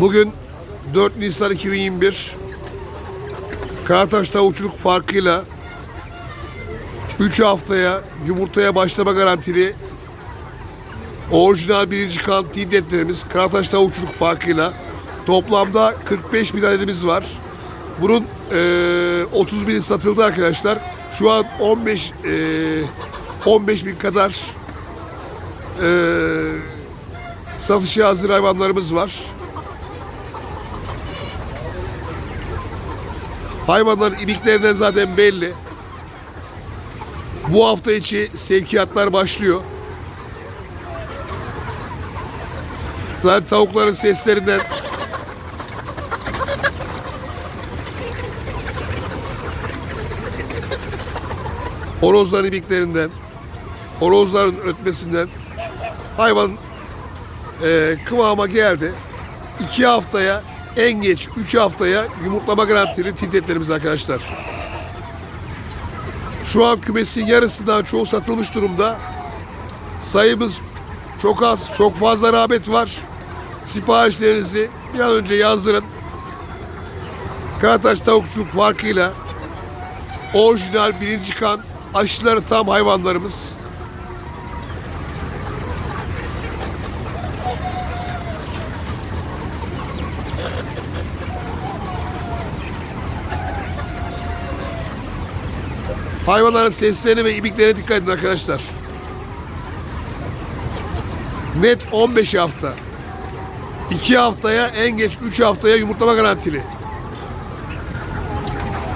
Bugün 4 Nisan 2021 Karataş tavukçuluk farkıyla 3 haftaya yumurtaya başlama garantili orijinal birinci kan tindetlerimiz Karataş tavukçuluk farkıyla toplamda 45 bin adedimiz var. Bunun eee 30 bini satıldı arkadaşlar. Şu an 15 eee 15 bin kadar eee satışa hazır hayvanlarımız var. Hayvanların ibiklerinden zaten belli. Bu hafta içi sevkiyatlar başlıyor. Zaten tavukların seslerinden horozların ibiklerinden horozların ötmesinden hayvan e, kıvama geldi. İki haftaya en geç üç haftaya yumurtlama garantili tindetlerimiz arkadaşlar. Şu an kümesin yarısından çoğu satılmış durumda. Sayımız çok az, çok fazla rağbet var. Siparişlerinizi bir an önce yazdırın. Karataş tavukçuluk farkıyla orijinal birinci kan aşıları tam hayvanlarımız. Hayvanların seslerine ve ibiklerine dikkat edin arkadaşlar. Net 15 hafta. 2 haftaya en geç 3 haftaya yumurtlama garantili.